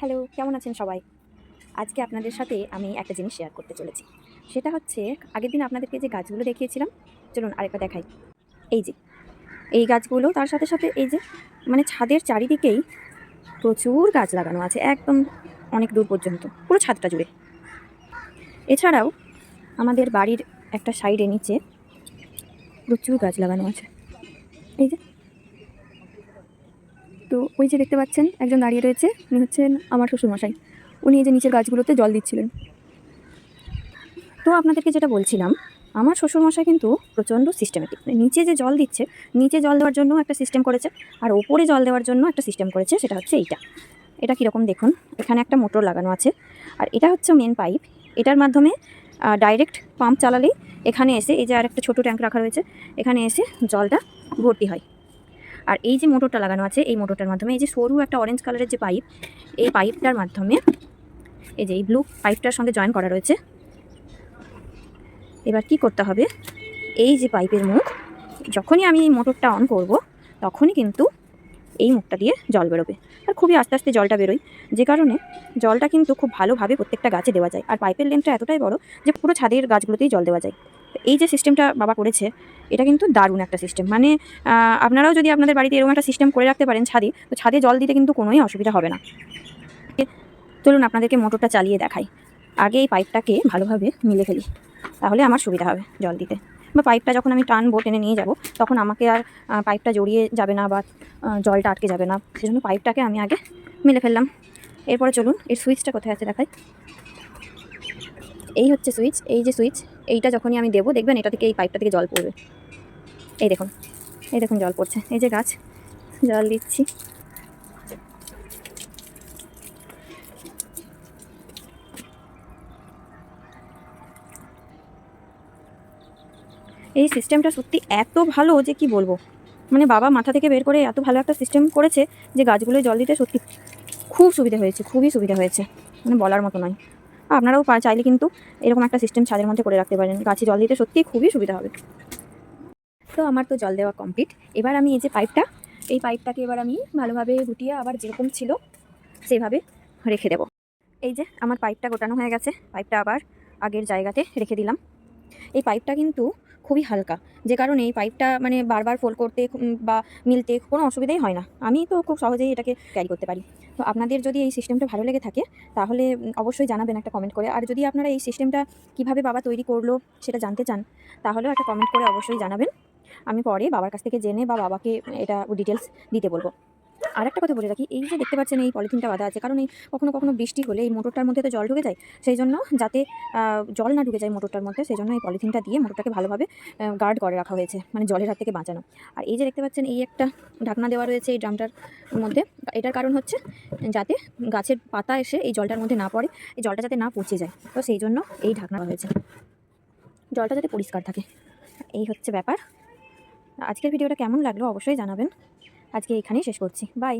Hello, কেমন আছেন সবাই? আজকে আপনাদের সাথে আমি একটা জিনিস শেয়ার করতে চলেছি। সেটা হচ্ছে, আগের দিন আপনাদেরকে যে গাছগুলো দেখিয়েছিলাম, চলুন আরেকটা দেখাই। এই যে, এই গাছগুলো, তার সাথে সাথে এই যে মানে ছাদের চারিদিকেই প্রচুর গাছ লাগানো আছে, একদম অনেক দূর পর্যন্ত, পুরো ছাদটা জুড়ে। এছাড়াও, আমাদের বাড়ির একটা সাইডে নিচে প্রচুর গাছ লাগানো আছে। এই যে তো ওই যে দেখতে পাচ্ছেন, একজন দাঁড়িয়ে রয়েছে, উনি হচ্ছেন আমার শ্বশুরমশাই। উনি এই যে নিচের গাছগুলোতে জল দিচ্ছিলেন। তো আপনাদেরকে যেটা বলছিলাম, আমার শ্বশুরমশাই কিন্তু প্রচণ্ড সিস্টেমেটিক মানে নিচে যে জল দিচ্ছে, নিচে জল দেওয়ার জন্য একটা সিস্টেম করেছে, আর ওপরে জল দেওয়ার জন্য একটা সিস্টেম করেছে, সেটা হচ্ছে এইটা। এটা কীরকম দেখুন, এখানে একটা মোটর লাগানো আছে, আর এটা হচ্ছে মেন পাইপ এটার মাধ্যমে ডাইরেক্ট পাম্প চালালেই এখানে এসে এই যে আর একটা ছোটো ট্যাঙ্ক রাখা রয়েছে, এখানে এসে জলটা ভর্তি হয়। আর এই যে মোটরটা লাগানো আছে, এই মোটরটার মাধ্যমে এই যে সরু একটা অরেঞ্জ কালারের যে পাইপ এই পাইপটার মাধ্যমে এই যে এই ব্লু পাইপটার সঙ্গে জয়েন করা রয়েছে। এবার কি করতে হবে? এই যে পাইপের মুখ, যখনই আমি এই মোটরটা অন করব, তখনই কিন্তু এই মুখটা দিয়ে জল বেরোবে। আর খুবই আস্তে আস্তে জলটা বেরোয়। যে কারণে জলটা কিন্তু খুব ভালোভাবে প্রত্যেকটা গাছে দেওয়া যায়। আর পাইপের লেন্থটা এতটাই বড় যে পুরো ছাদের গাছগুলোতেই জল দেওয়া যায়। এই যে সিস্টেমটা বাবা করেছে, এটা কিন্তু দারুণ একটা সিস্টেম মানে আপনারাও যদি আপনাদের বাড়িতে এরকম একটা সিস্টেম করে রাখতে পারেন ছাদে, তো ছাদে জল দিতে কিন্তু কোনোই অসুবিধা হবে না। চলুন আপনাদেরকে মোটরটা চালিয়ে দেখাই। আগে এই পাইপটাকে ভালোভাবে মিলে ফেলি, তাহলে আমার সুবিধা হবে জল দিতে। বা পাইপটা যখন আমি টানবো, টেনে নিয়ে যাব, তখন আমাকে আর পাইপটা জড়িয়ে যাবে না বা জলটা আটকে যাবে না। সেজন্য পাইপটাকে আমি আগে মিলে ফেললাম। এরপরে চলুন, এর সুইচটা কোথায় আছে দেখাই। এই হচ্ছে সুইচ, এই যে সুইচ, এইটা যখনই আমি দেবো, দেখবেন এটা থেকে এই পাইপটা থেকে জল পড়বে। এই দেখুন এই দেখুন জল পড়ছে, এই যে গাছ, জল দিচ্ছি। এই সিস্টেমটা সত্যি এত ভালো যে কি বলব? মানে বাবা মাথা থেকে বের করে এত ভালো একটা সিস্টেম করেছে যে গাছগুলোয় জল দিতে সত্যি খুব সুবিধা হয়েছে, খুবই সুবিধা হয়েছে। মানে বলার মতো নয়। আপনারাও চাইলে কিন্তু এরকম একটা সিস্টেম ছাদের মধ্যে করে রাখতে পারেন। গাছে জল দিতে সত্যিই খুবই সুবিধা হবে। তো আমার তো জল দেওয়া কমপ্লিট এবার আমি এই যে পাইপটা এই পাইপটাকে এবার আমি ভালোভাবে গুটিয়ে আবার যেরকম ছিল সেভাবে রেখে দেব। এই যে আমার পাইপটা গোটানো হয়ে গেছে। পাইপটা আবার আগের জায়গাতে রেখে দিলাম। এই পাইপটা কিন্তু খুবই হালকা। যে কারণে এই পাইপটা মানে বারবার ফোল্ড করতে বা মিলতে কোনো অসুবিধাই হয় না। আমি তো খুব সহজেই এটাকে ক্যারি করতে পারি। তো আপনাদের যদি এই সিস্টেমটা ভালো লেগে থাকে, তাহলে অবশ্যই জানাবেন একটা কমেন্ট করে। আর যদি আপনারা এই সিস্টেমটা কীভাবে বাবা তৈরি করল সেটা জানতে চান, তাহলেও একটা কমেন্ট করে অবশ্যই জানাবেন। আমি পরে বাবার কাছ থেকে জেনে বা বাবাকে এটা ডিটেলস দিতে বলব। আর একটা কথা বলে রাখি, এই যে দেখতে পাচ্ছেন এই পলিথিনটা বাঁধা আছে, কারণ এই কখনো কখনো বৃষ্টি হলে এই মোটরটার মধ্যে তো জল ঢুকে যায় সেই জন্য যাতে জল না ঢুকে যায় মোটরটার মধ্যে সেই জন্য এই পলিথিনটা দিয়ে মোটরটাকে ভালোভাবে গার্ড করে রাখা হয়েছে মানে জলের হাত থেকে বাঁচানো। আর এই যে দেখতে পাচ্ছেন এই একটা ঢাকনা দেওয়া রয়েছে এই ড্রামটার মধ্যে, এটার কারণ হচ্ছে যাতে গাছের পাতা এসে এই জলটার মধ্যে না পড়ে, এই জলটা যাতে না পচে যায়, তো সেই জন্য এই ঢাকনা হয়েছে। জলটা যাতে পরিষ্কার থাকে, এই হচ্ছে ব্যাপার। আজকের ভিডিওটা কেমন লাগল অবশ্যই জানাবেন। আজকে এখানেই শেষ করছি। বাই।